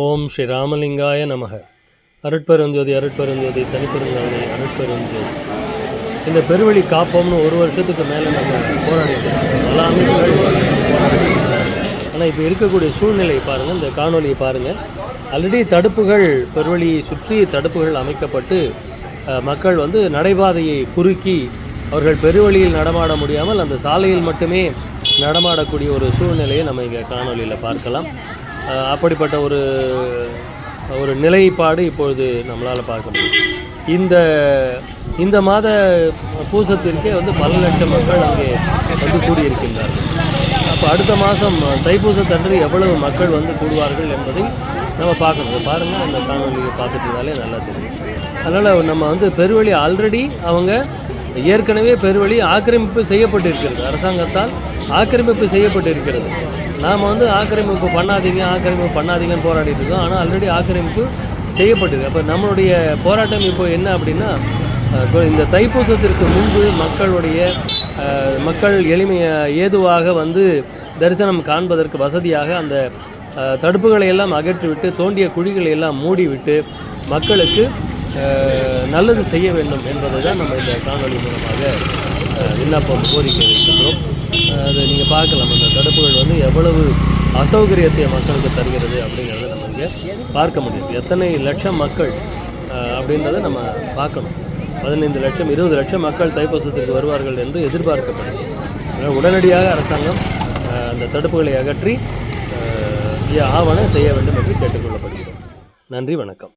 ஓம் ஸ்ரீ ராமலிங்காய நமக. அருட்பெருஞ்சோதி அருட்பெருஞ்சோதி தனிப்பெருங்காணி அருட்பெருஞ்சோதி. இந்த பெருவழி காப்போம்னு ஒரு வருஷத்துக்கு மேலே நம்ம போராடிட்டு எல்லாமே ஆனால் இப்போ இருக்கக்கூடிய சூழ்நிலையை பாருங்கள் இந்த காணொலியை பாருங்கள் ஆல்ரெடி தடுப்புகள் பெருவழியை சுற்றி தடுப்புகள் அமைக்கப்பட்டு மக்கள் வந்து நடைபாதையை குறுக்கி அவர்கள் பெருவழியில் நடமாட முடியாமல் அந்த சாலையில் மட்டுமே நடமாடக்கூடிய ஒரு சூழ்நிலையை நம்ம இங்கே காணொலியில் பார்க்கலாம். அப்படிப்பட்ட ஒரு ஒரு நிலைப்பாடு இப்பொழுது நம்மளால் பார்க்க முடியும். இந்த இந்த மாத பூசத்திற்கே வந்து பல லட்சம் மக்கள் அங்கே வந்து கூடியிருக்கின்றார்கள். அப்போ அடுத்த மாதம் தைப்பூசத்தன்று எவ்வளவு மக்கள் வந்து கூடுவார்கள் என்பதை நம்ம பார்க்கணும். பாருங்கள் அந்த காணொலியை பார்த்துட்டு இருந்தாலே நல்லா தெரியும். அதனால் நம்ம வந்து பெருவழி ஆல்ரெடி அவங்க ஏற்கனவே பெருவழி ஆக்கிரமிப்பு செய்யப்பட்டிருக்கிறது. அரசாங்கத்தால் ஆக்கிரமிப்பு செய்யப்பட்டிருக்கிறது. நாம் வந்து ஆக்கிரமிப்பு பண்ணாதீங்க ஆக்கிரமிப்பு பண்ணாதீங்கன்னு போராடிட்டு இருக்கோம். ஆனால் ஆல்ரெடி ஆக்கிரமிப்பு செய்யப்பட்டிருக்கு அப்போ நம்மளுடைய போராட்டம் இப்போ என்ன அப்படின்னா இப்போ இந்த தைப்பூசத்திற்கு முன்பு மக்களுடைய மக்கள் எளிமையை ஏதுவாக வந்து தரிசனம் காண்பதற்கு வசதியாக அந்த தடுப்புகளை எல்லாம் அகற்றிவிட்டு தோண்டிய குழிகளை எல்லாம் மூடிவிட்டு மக்களுக்கு நல்லது செய்ய வேண்டும் என்பதை தான் நம்ம இந்த காணொலி மூலமாக விண்ணப்பம் கோரிக்கை வைக்கின்றோம். அது நீங்கள் பார்க்கலாம். அந்த தடுப்புகள் வந்து எவ்வளவு அசௌகரியத்தை மக்களுக்கு தருகிறது அப்படிங்கிறத நம்ம இங்கே பார்க்க முடியுது எத்தனை லட்சம் மக்கள் அப்படின்றத நம்ம பார்க்கணும். பதினைந்து லட்சம் இருபது லட்சம் மக்கள் தைப்பூசத்திற்கு வருவார்கள் என்று எதிர்பார்க்கப்படுது. அதனால் உடனடியாக அரசாங்கம் அந்த தடுப்புகளை அகற்றி ஆவணம் ஆவண செய்ய வேண்டும் என்று கேட்டுக்கொள்ளப்படுகிறோம். நன்றி வணக்கம்.